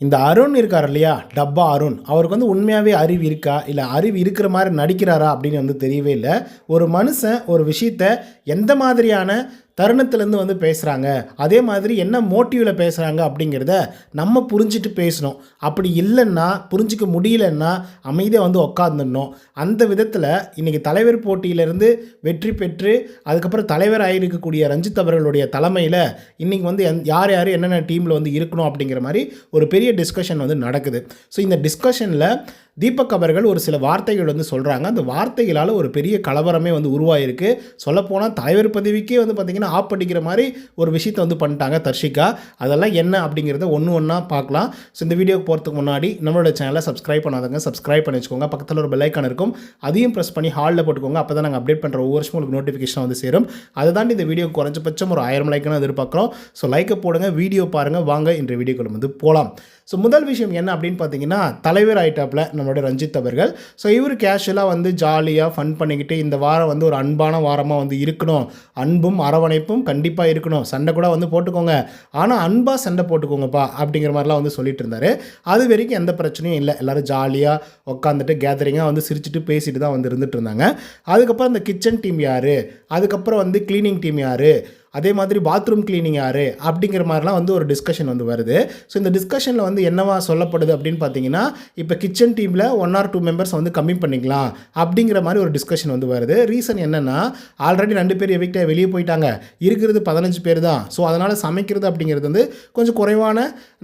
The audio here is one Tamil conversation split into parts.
இந்த அருண் இருக்கார் இல்லையா? டப்பா அருண். அவருக்கு வந்து உண்மையாகவே அறிவு இருக்கா? இல்லை அறிவு இருக்கிற மாதிரி நடிக்கிறாரா அப்படின்னு வந்து தெரியவே இல்லை. ஒரு மனுஷன் ஒரு விஷயத்த எந்த மாதிரியான தருணத்துலேருந்து வந்து பேசுகிறாங்க அதே மாதிரி என்ன மோட்டிவில் பேசுகிறாங்க அப்படிங்கிறத நம்ம புரிஞ்சுட்டு பேசணும். அப்படி இல்லைன்னா புரிஞ்சிக்க முடியலன்னா அமைதியாக வந்து உக்காந்துடணும். அந்த விதத்தில் இன்றைக்கி தலைவர் போட்டியிலேருந்து வெற்றி பெற்று அதுக்கப்புறம் தலைவர் ஆகியிருக்கக்கூடிய ரஞ்சித் அவர்களுடைய தலைமையில் இன்றைக்கி வந்து எந் யார் யார் என்னென்ன டீமில் வந்து இருக்கணும் அப்படிங்கிற மாதிரி ஒரு பெரிய டிஸ்கஷன் வந்து நடக்குது. ஸோ இந்த டிஸ்கஷனில் தீபக் அவர்கள் ஒரு சில வார்த்தைகள் வந்து சொல்கிறாங்க அந்த வார்த்தைகளால் ஒரு பெரிய கலவரமே வந்து உருவாயிருக்கு. சொல்லப்போனால் தலைவர் பதவிக்கே வந்து பார்த்திங்கன்னா ஆப் அடிக்கிற மாதிரி ஒரு விஷயத்தை வந்து பண்ணிட்டாங்க தர்ஷிகா. அதெல்லாம் என்ன அப்படிங்கிறத ஒன்று ஒன்றா பார்க்கலாம் ஸோ இந்த வீடியோக்கு போகிறதுக்கு முன்னாடி நம்மளோட சேனலை சப்ஸ்கிரைப் பண்ணாதவங்க சப்ஸ்கிரைப் பண்ணி வச்சுக்கோங்க பக்கத்தில் ஒரு பெல்லைக்கான இருக்கும். அதையும் ப்ரெஸ் பண்ணி ஹாலில் போட்டுக்கோங்க. அப்போ தான் நாங்கள் அப்டேட் பண்ணுற ஒவ்வொரு வருஷமும் உங்களுக்கு நோட்டிஃபிகேஷன் வந்து சேரும். அதை தாண்டி இந்த வீடியோ குறைஞ்சபட்சம் ஒரு ஆயிரம் லைக்கான எதிர்பார்க்குறோம். ஸோ லைக்கை போடுங்க வீடியோ பாருங்கள் வாங்க. இன்ற வீடியோக்குள்ள வந்து போகலாம் ஸோ முதல் விஷயம் என்ன அப்படின்னு பார்த்தீங்கன்னா தலைவர் ஆயிட்டாப்பில் நம்மளோட ரஞ்சித் அவர்கள். ஸோ இவர் கேஷுவலாக வந்து ஜாலியாக ஃபன் பண்ணிக்கிட்டு இந்த வாரம் வந்து ஒரு அன்பான வாரமாக வந்து இருக்கணும். அன்பும் அரவணைப்பும் கண்டிப்பாக இருக்கணும். சண்டை கூட வந்து போட்டுக்கோங்க. ஆனால் அன்பாக சண்டை போட்டுக்கோங்கப்பா அப்படிங்கிற மாதிரிலாம் வந்து சொல்லிட்டு இருந்தார். அது வரைக்கும் எந்த பிரச்சனையும் இல்லை. எல்லோரும் ஜாலியாக உட்காந்துட்டு கேதரிங்காக வந்து சிரிச்சிட்டு பேசிட்டு தான் வந்து இருந்துட்டு இருந்தாங்க. அதுக்கப்புறம் அந்த கிச்சன் டீம் யார்? அதுக்கப்புறம் வந்து க்ளீனிங் டீம் யார்? அதே மாதிரி பாத்ரூம் கிளீனிங் யார்? அப்படிங்கிற மாதிரிலாம் வந்து ஒரு டிஸ்கஷன் வந்து வருது. ஸோ இந்த டிஸ்கஷனில் வந்து என்னவா சொல்லப்படுது அப்படின்னு பார்த்தீங்கன்னா இப்போ கிச்சன் டீமில் ஒன் ஆர் டூ மெம்பர்ஸ் வந்து கம்மி பண்ணிக்கலாம் அப்படிங்கிற மாதிரி ஒரு டிஸ்கஷன் வந்து வருது. ரீசன் என்னென்னா ஆல்ரெடி ரெண்டு பேர் எவிக்டாக வெளியே போயிட்டாங்க. இருக்கிறது பதினஞ்சு பேர் தான். ஸோ அதனால் சமைக்கிறது அப்படிங்கிறது வந்து கொஞ்சம் குறைவான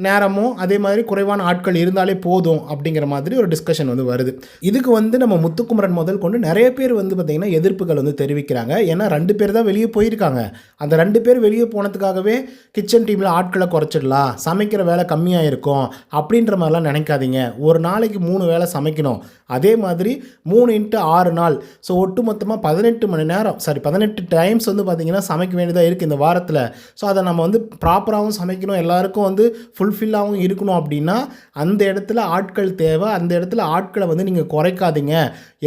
நேரமும் அதே மாதிரி குறைவான ஆட்கள் இருந்தாலே போதும் அப்படிங்கிற மாதிரி ஒரு டிஸ்கஷன் வந்து வருது. இதுக்கு வந்து நம்ம முத்துக்குமரன் முதல் கொண்டு நிறைய பேர் வந்து பார்த்திங்கன்னா எதிர்ப்புகள் வந்து தெரிவிக்கிறாங்க. ஏன்னா ரெண்டு பேர் தான் வெளியே போயிருக்காங்க. அந்த ரெண்டு பேர் வெளியே போனதுக்காகவே கிச்சன் டீமில் ஆட்களை குறைச்சிடலாம். சமைக்கிற வேலை கம்மியாக இருக்கும் அப்படின்ற மாதிரிலாம் நினைக்காதீங்க. ஒரு நாளைக்கு மூணு வேலை சமைக்கணும். அதே மாதிரி மூணு இன்ட்டு ஆறு நாள். ஸோ ஒட்டு மொத்தமாக பதினெட்டு மணி நேரம். சாரி பதினெட்டு டைம்ஸ் வந்து பார்த்திங்கன்னா சமைக்க வேண்டியதாக இருக்குது இந்த வாரத்தில். ஸோ அதை நம்ம வந்து ப்ராப்பராகவும் சமைக்கணும். எல்லாருக்கும் வந்து ஃபுல்ஃபில்லாகவும் இருக்கணும் அப்படின்னா அந்த இடத்துல ஆட்கள் தேவை. அந்த இடத்துல ஆட்களை வந்து நீங்கள் குறைக்காதீங்க.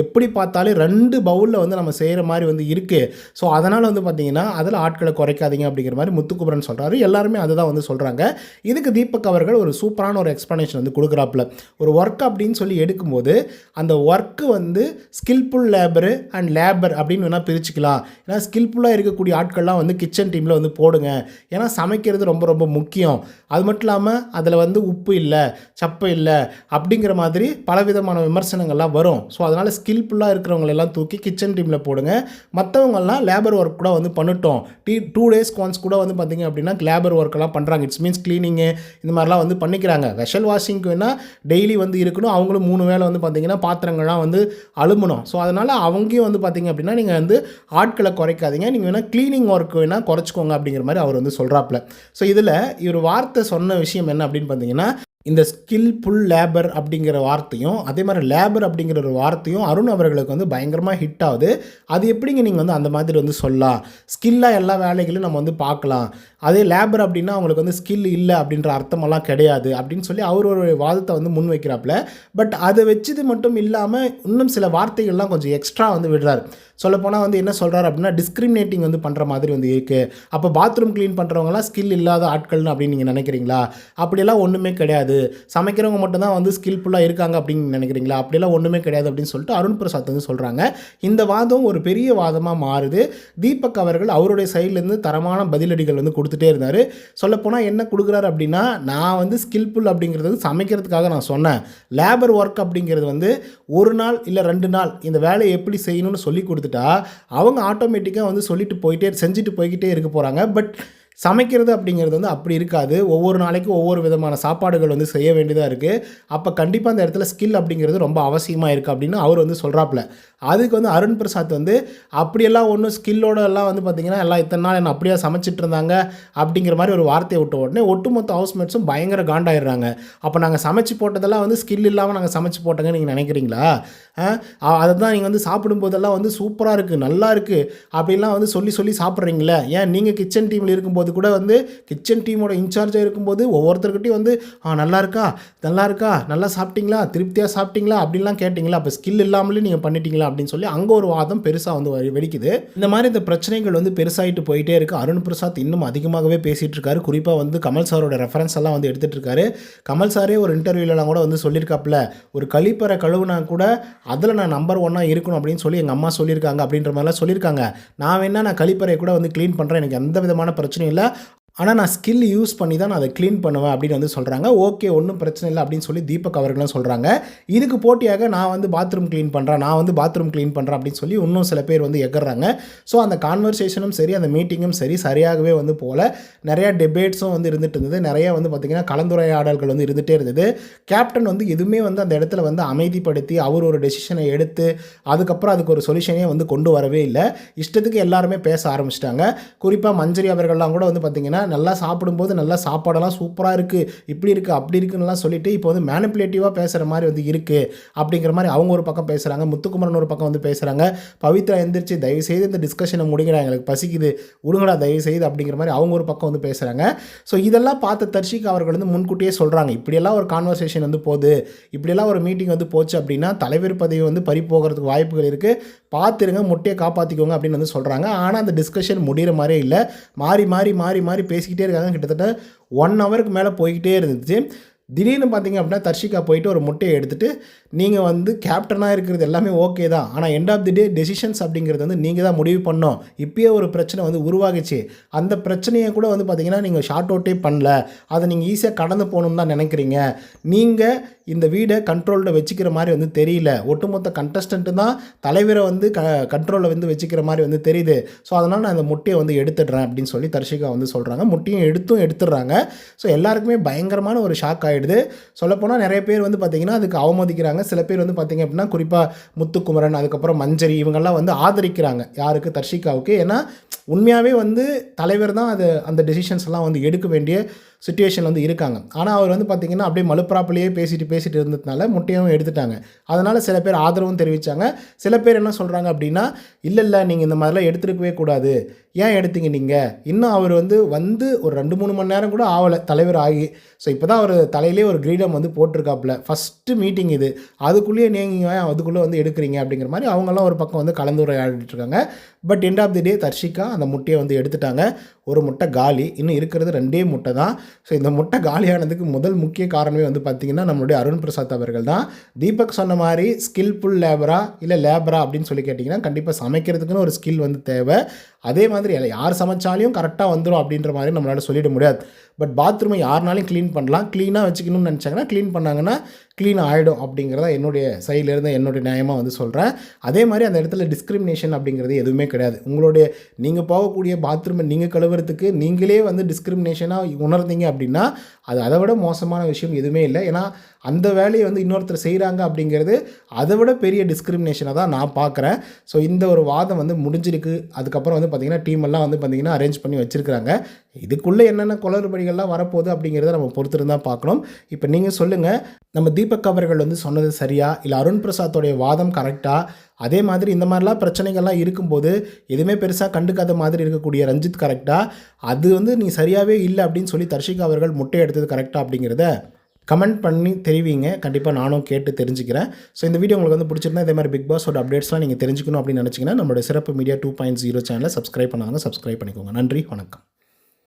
எப்படி பார்த்தாலும் ரெண்டு பவுலில் வந்து நம்ம செய்கிற மாதிரி வந்து இருக்குது ஸோ அதனால் வந்து பார்த்திங்கன்னா அதில் ஆட்களை குறைக்காதீங்க அப்படிங்கிற மாதிரி முத்துக்குமரன் சொல்கிறாரு எல்லாருமே அதுதான் வந்து சொல்கிறாங்க இதுக்கு தீபக் அவர்கள் ஒரு சூப்பரான ஒரு எக்ஸ்ப்ளனேஷன் வந்து கொடுக்குறாப்புல. ஒரு ஒர்க் அப்படின்னு சொல்லி எடுக்கும்போது அந்த ஒர்க்கு வந்து ஸ்கில்ஃபுல் லேபரு அண்ட் லேபர் அப்படின்னு வேணால் பிரிச்சுக்கலாம். ஏன்னா ஸ்கில்ஃபுல்லாக இருக்கக்கூடிய ஆட்கள்லாம் வந்து கிச்சன் டீமில் வந்து போடுங்க. ஏன்னா சமைக்கிறது ரொம்ப ரொம்ப முக்கியம். அது மட்டும் இல்லாமல் அதில் வந்து உப்பு இல்லை சப்பை இல்லை அப்படிங்கிற மாதிரி பலவிதமான விமர்சனங்கள்லாம் வரும். ஸோ அதனால் ஸ்கில்ஃபுல்லாக இருக்கிறவங்களெல்லாம் தூக்கி கிச்சன் டீமில் போடுங்க. மற்றவங்கெல்லாம் லேபர் ஒர்க் கூட வந்து பண்ணட்டும். டீ டூ டேஸ் ஒன்ஸ் கூட வந்து பார்த்திங்க அப்படின்னா லேபர் ஒர்க்கெல்லாம் பண்ணுறாங்க இட்ஸ் மீன்ஸ் க்ளீனிங்கு இந்த மாதிரிலாம் வந்து பண்ணிக்கிறாங்க. வெஷல் வாஷிங்க்கு வேணால் டெய்லி வந்து இருக்கணும். அவங்களும் மூணு வேளை வந்து பார்த்திங்கன்னா பாத்திரங்கள்லாம் வந்து அழுமணும் ஸோ அதனால் அவங்கேயும் வந்து பார்த்திங்க அப்படின்னா நீங்கள் வந்து ஆட்களை குறைக்காதீங்க. நீங்கள் வேணால் க்ளீனிங் ஒர்க் வேணால் குறைச்சிக்கோங்க அப்படிங்கிற மாதிரி அவர் வந்து சொல்கிறாப்புல ஸோ இதில் இவர் வார்த்தை சொன்ன விஷயம் என்ன அப்படின்னு பார்த்தீங்கன்னா இந்த ஸ்கில்ஃபுல் லேபர் அப்படிங்கிற வார்த்தையும் அதே மாதிரி லேபர் அப்படிங்கிற ஒரு வார்த்தையும் அருண் அவர்களுக்கு வந்து பயங்கரமாக ஹிட் ஆகுது. அது எப்படிங்க நீங்கள் வந்து அந்த மாதிரி வந்து சொல்லலாம்? ஸ்கில்லாக எல்லா வேலைகளையும் நம்ம வந்து பார்க்கலாம். அதே லேபர் அப்படின்னா அவங்களுக்கு வந்து ஸ்கில் இல்லை அப்படின்ற அர்த்தமெல்லாம் கிடையாது அப்படின்னு சொல்லி அவர் ஒரு வாதத்தை வந்து முன் வைக்கிறாப்புல. பட் அதை வச்சது மட்டும் இல்லாமல் இன்னும் சில வார்த்தைகள்லாம் கொஞ்சம் எக்ஸ்ட்ரா வந்து விடுறாரு. சொல்லப்போனால் வந்து என்ன சொல்கிறார் அப்படின்னா டிஸ்கிரிமினேட்டிங் வந்து பண்ணுற மாதிரி வந்து இருக்குது அப்போ பாத்ரூம் க்ளீன் பண்ணுறவங்களாம் ஸ்கில் இல்லாத ஆட்கள்னு அப்படின்னு நீங்கள் நினைக்கிறீங்களா? அப்படியெல்லாம் ஒன்றுமே கிடையாது. சமைக்கிறவங்க மட்டும்தான் வந்து ஸ்கில்ஃபுல்லாக இருக்காங்க அப்படின்னு நினைக்கிறீங்களா? அப்படியெல்லாம் ஒன்றுமே கிடையாது அப்படின்னு சொல்லிட்டு அருண் பிரசாத் வந்து சொல்கிறாங்க இந்த வாதம் ஒரு பெரிய வாதமாக மாறுது. தீபக் அவர்கள் அவருடைய சைட்லேருந்து தரமான பதிலடிகள் வந்து கொடுத்துட்டே இருந்தார். சொல்லப்போனால் என்ன கொடுக்குறாரு அப்படின்னா நான் வந்து ஸ்கில்ஃபுல் அப்படிங்கிறது வந்து சமைக்கிறதுக்காக நான் சொன்னேன். லேபர் ஒர்க் அப்படிங்கிறது வந்து ஒரு நாள் இல்லை ரெண்டு நாள் இந்த வேலையை எப்படி செய்யணும்னு சொல்லி கொடுத்துட்டா அவங்க ஆட்டோமேட்டிக்காக வந்து சொல்லிட்டு போயிட்டே செஞ்சுட்டு போய்கிட்டே இருக்க போகிறாங்க பட் சமைக்கிறது அப்படிங்கிறது வந்து அப்படி இருக்காது. ஒவ்வொரு நாளைக்கும் ஒவ்வொரு விதமான சாப்பாடுகள் வந்து செய்ய வேண்டியதாக இருக்குது அப்போ கண்டிப்பாக அந்த இடத்துல ஸ்கில் அப்படிங்கிறது ரொம்ப அவசியமாக இருக்குது அப்படின்னு அவர் வந்து சொல்கிறாப்புல அதுக்கு வந்து அருண் பிரசாத் வந்து அப்படியெல்லாம் ஒன்றும் ஸ்கில்லோட எல்லாம் வந்து பார்த்திங்கன்னா எல்லாம் இத்தனை நாள் என்ன அப்படியே சமைச்சிட்டு இருந்தாங்க அப்படிங்கிற மாதிரி ஒரு வார்த்தையை விட்ட உடனே ஒட்டுமொத்த ஹவுஸ்மேட்ஸும் பயங்கர காண்டாயிடுறாங்க. அப்போ நாங்கள் சமைச்சு போட்டதெல்லாம் வந்து ஸ்கில் இல்லாமல் நாங்கள் சமைச்சு போட்டோங்கன்னு நீங்கள் நினைக்கிறீங்களா? அதை தான் நீங்கள் வந்து சாப்பிடும்போதெல்லாம் வந்து சூப்பராக இருக்குது நல்லா இருக்குது அப்படிலாம் வந்து சொல்லி சொல்லி சாப்பிட்றீங்களே. ஏன்? நீங்கள் கிச்சன் டீமில் இருக்கும்போது இருக்கும்போது கூட வந்து கிச்சன் டீமோட இன்சார்ஜாக இருக்கும்போது ஒவ்வொருத்தர்கிட்டையும் வந்து ஆ நல்லா இருக்கா? நல்லா இருக்கா? நல்லா சாப்பிட்டீங்களா? திருப்தியாக சாப்பிட்டீங்களா? அப்படின்லாம் கேட்டிங்களா? அப்போ ஸ்கில் இல்லாமலே நீங்கள் பண்ணிட்டீங்களா? அப்படின்னு சொல்லி அங்கே ஒரு வாதம் பெருசாக வந்து வெடிக்குது. இந்த மாதிரி இந்த பிரச்சனைகள் வந்து பெருசாகிட்டு போயிட்டே இருக்குது அருண் பிரசாத் இன்னும் அதிகமாகவே பேசிகிட்டு இருக்காரு. குறிப்பாக வந்து கமல் சாரோட ரெஃபரன்ஸ் எல்லாம் வந்து எடுத்துகிட்டு இருக்காரு. கமல் சாரே ஒரு இன்டர்வியூலலாம் கூட வந்து சொல்லியிருக்காப்புல ஒரு கழிப்பறை கழுவுனா கூட அதில் நான் நம்பர் ஒன்னாக இருக்கணும் அப்படின்னு சொல்லி எங்கள் அம்மா சொல்லியிருக்காங்க அப்படின்ற மாதிரிலாம் சொல்லியிருக்காங்க. நான் வேணா நான் கழிப்பறையை கூட வந்து க்ளீன் பண்ணுறேன் எனக்கு எந்த விதமான பிரச்சனையும் இல்லை. là ஆனால் நான் ஸ்கில் யூஸ் பண்ணி தான் நான் அதை க்ளீன் பண்ணுவேன் அப்படின்னு வந்து சொல்கிறாங்க ஓகே ஒன்றும் பிரச்சனை இல்லை அப்படின்னு சொல்லி தீபக் அவர்களும் சொல்கிறாங்க இதுக்கு போட்டியாக நான் வந்து பாத்ரூம் க்ளீன் பண்ணுறேன் நான் வந்து பாத்ரூம் க்ளீன் பண்ணுறேன் அப்படின்னு சொல்லி இன்னும் சில பேர் வந்து எகர்றாங்க. ஸோ அந்த கான்வர்சேஷனும் சரி அந்த மீட்டிங்கும் சரி சரியாகவே வந்து போகல. நிறையா டிபேட்ஸும் வந்து இருந்துட்டு இருந்தது. நிறையா வந்து பார்த்திங்கன்னா கலந்துரையாடல்கள் வந்து இருந்துகிட்டே இருந்தது. கேப்டன் வந்து எதுவுமே வந்து அந்த இடத்துல வந்து அமைதிப்படுத்தி அவர் ஒரு டெசிஷனை எடுத்து அதுக்கப்புறம் அதுக்கு ஒரு சொல்யூஷனே வந்து கொண்டு வரவே இல்லை. இஷ்டத்துக்கு எல்லாருமே பேச ஆரம்பிச்சிட்டாங்க. குறிப்பாக மஞ்சரி அவர்கள்லாம் கூட வந்து பார்த்திங்கன்னா நல்லா சாப்பிடும்போது நல்லா சாப்பாடெல்லாம் சூப்பராக இருக்குது இப்படி இருக்குது அப்படி இருக்குன்னுலாம் சொல்லிட்டு இப்போ வந்து மேனிப்புலேட்டிவாக பேசுகிற மாதிரி வந்து இருக்குது அப்படிங்கிற மாதிரி அவங்க ஒரு பக்கம் பேசுகிறாங்க முத்துக்குமரன் ஒரு பக்கம் வந்து பேசுகிறாங்க பவித்ரா எந்திரிச்சு தயவு செய்து இந்த டிஸ்கஷனை முடிங்கடா எங்களுக்கு பசிக்குது விடுங்கடா தயவு செய்து அப்படிங்கிற மாதிரி அவங்க ஒரு பக்கம் வந்து பேசுகிறாங்க ஸோ இதெல்லாம் பார்த்த தர்ஷிக் அவர்கள் வந்து முன்கூட்டியே சொல்கிறாங்க இப்படியெல்லாம் ஒரு கான்வர்சேஷன் வந்து போகுது இப்படியெல்லாம் ஒரு மீட்டிங் வந்து போச்சு அப்படின்னா தலைவர் பதவி வந்து பறி போகிறதுக்கு வாய்ப்புகள் இருக்குது பார்த்துருங்க முட்டையை காப்பாற்றிக்கோங்க அப்படின்னு வந்து சொல்கிறாங்க ஆனால் அந்த டிஸ்கஷன் முடிகிற மாதிரியே இல்லை. மாறி மாறி மாறி மாறி பேசிக்கிட்டே இருக்காங்க. கிட்டத்தட்ட ஒன் ஹவருக்கு மேலே போய்கிட்டே இருந்துச்சு. திடீர்னு பார்த்தீங்க அப்படின்னா தர்ஷிகா போயிட்டு ஒரு முட்டையை எடுத்துகிட்டு நீங்கள் வந்து கேப்டனாக இருக்கிறது எல்லாமே ஓகே தான். ஆனால் end of the day decisions அப்படிங்கிறது வந்து நீங்கள் தான் முடிவு பண்ணோம் இப்பயே ஒரு பிரச்சனை வந்து உருவாகிச்சு. அந்த பிரச்சனையை கூட வந்து பார்த்தீங்கன்னா நீங்கள் ஷார்ட் அவுட்டே பண்ணல. அதை நீங்கள் ஈஸியாக கடந்து போகணும்னு தான் நினைக்கிறீங்க. நீங்கள் இந்த வீடை கண்ட்ரோலில் வச்சுக்கிற மாதிரி வந்து தெரியல. ஒட்டுமொத்த கண்டஸ்டண்ட்டு தான் தலைவரை வந்து க கண்ட்ரோலில் வந்து வச்சுக்கிற மாதிரி வந்து தெரியுது. ஸோ அதனால் நான் அந்த முட்டையை வந்து எடுத்துடுறேன் அப்படின்னு சொல்லி தர்ஷிகா வந்து சொல்கிறாங்க முட்டையும் எடுத்தும் எடுத்துடுறாங்க. ஸோ எல்லாருக்குமே பயங்கரமான ஒரு ஷாக் ஆகிடுது சொல்லப்போனால் நிறைய பேர் வந்து பார்த்திங்கன்னா அதுக்கு அவமதிக்கிறாங்க. சில பேர் வந்து பார்த்திங்க அப்படின்னா குறிப்பாக முத்துக்குமரன் அதுக்கப்புறம் மஞ்சரி இவங்கெல்லாம் வந்து ஆதரிக்கிறாங்க. யாருக்கு? தர்ஷிகாவுக்கு. ஏன்னா உண்மையாகவே வந்து தலைவர் தான் அது அந்த டெசிஷன்ஸ் எல்லாம் வந்து எடுக்க வேண்டிய சுச்சுவேஷனில் வந்து இருக்காங்க. ஆனால் அவர் வந்து பார்த்திங்கன்னா அப்படியே மலுப்புறாப்பிலேயே பேசிட்டு பேசிட்டு இருந்ததுனால முட்டையும் எடுத்துட்டாங்க. அதனால் சில பேர் ஆதரவும் தெரிவித்தாங்க சில பேர் என்ன சொல்கிறாங்க அப்படின்னா இல்லை இல்லை நீங்கள் இந்த மாதிரிலாம் எடுத்துருக்கவே கூடாது. ஏன் எடுத்தீங்க நீங்கள் இன்னும் அவர் வந்து வந்து ஒரு ரெண்டு மூணு மணி நேரம் கூட ஆகலை தலைவர் ஆகி. ஸோ இப்போ தான் அவர் தலையிலே ஒரு கிரீடம் வந்து போட்டிருக்காப்புல. ஃபஸ்ட்டு மீட்டிங் இது. அதுக்குள்ளேயே நீங்கள் அதுக்குள்ளே வந்து எடுக்கிறீங்க அப்படிங்கிற மாதிரி அவங்கெல்லாம் ஒரு பக்கம் வந்து கலந்துரையாடிட்டு இருக்காங்க. But end of the day Darshika அந்த முட்டையை வந்து எடுத்துட்டாங்க. ஒரு முட்டை காலி. இன்னும் இருக்கிறது ரெண்டே முட்டை தான். ஸோ இந்த முட்டை காலியானதுக்கு முதல் முக்கிய காரணமே வந்து பார்த்திங்கன்னா நம்மளுடைய அருண் பிரசாத் அவர்கள் தான். தீபக் சொன்ன மாதிரி ஸ்கில்ஃபுல் லேபரா இல்லை லேபரா அப்படின்னு சொல்லி கேட்டிங்கன்னா கண்டிப்பாக சமைக்கிறதுக்குன்னு ஒரு ஸ்கில் வந்து தேவை. அதே மாதிரி இல்லை யார் சமைச்சாலையும் கரெக்டாக வந்துடும் அப்படின்ற மாதிரி நம்மளால் சொல்லிட முடியாது. பட் பாத்ரூமை யாருனாலும் க்ளீன் பண்ணலாம். க்ளீனாக வச்சுக்கணும்னு நினச்சாங்கன்னா க்ளீன் பண்ணாங்கன்னா க்ளீன் ஆகிடும் அப்படிங்கிறத என்னுடைய சைட்லேருந்து என்னுடைய நியாயமாக வந்து சொல்கிறேன் அதே மாதிரி அந்த இடத்துல டிஸ்கிரிமினேஷன் அப்படிங்கிறது எதுவுமே கிடையாது. உங்களுடைய நீங்கள் போகக்கூடிய பாத்ரூமை நீங்கள் கழுவுறதுக்கு நீங்களே வந்து டிஸ்கிரிமினேஷனாக உணர்ந்தீங்க அப்படின்னா அது அதை விட மோசமான விஷயம் எதுவுமே இல்லை. ஏன்னா அந்த வேலையை வந்து இன்னொருத்தர் செய்கிறாங்க அப்படிங்கிறது அதை விட பெரிய டிஸ்கிரிமினேஷனை தான் நான் பார்க்குறேன். ஸோ இந்த ஒரு வாதம் வந்து முடிஞ்சிருக்கு. அதுக்கப்புறம் வந்து பார்த்திங்கன்னா டீம் எல்லாம் வந்து பார்த்திங்கன்னா அரேஞ்ச் பண்ணி வச்சுருக்காங்க இதுக்குள்ளே என்னென்ன குளறுபடிகள்லாம் வரப்போகுது அப்படிங்கிறத நம்ம பொறுத்திருந்து பார்க்கணும். இப்போ நீங்கள் சொல்லுங்கள் நம்ம தீபக் அவர்கள் வந்து சொன்னது சரியா? இல்லை அருண் பிரசாத்தோடைய வாதம் கரெக்டாக அதே மாதிரி இந்த மாதிரிலாம் பிரச்சனைகள்லாம் இருக்கும்போது எதுவுமே பெருசாக கண்டுக்காத மாதிரி இருக்கக்கூடிய ரஞ்சித் கரெக்டாக அது வந்து நீ சரியாகவே இல்லை அப்படின்னு சொல்லி தர்ஷிகா அவர்கள் முட்டை எடுத்தது கரெக்டாக அப்படிங்கிறத கமெண்ட் பண்ணி தெரிவிங்க. கண்டிப்பாக நானும் கேட்டு தெரிஞ்சுக்கிறேன். ஸோ இந்த வீடியோ உங்களுக்கு வந்து பிடிச்சிருந்தா இதே மாதிரி பிக் பாஸோட அப்டேட்ஸ்லாம் நீங்கள் தெரிஞ்சுக்கணும் அப்படின்னு நினச்சிங்கன்னா நம்மளோட சிறப்பு மீடியா டூ பாயிண்ட் ஜீரோ சேனலை சப்ஸ்கிரைப் பண்ணாங்க சப்ஸ்கிரைப் பண்ணிக்கோங்க. நன்றி வணக்கம்.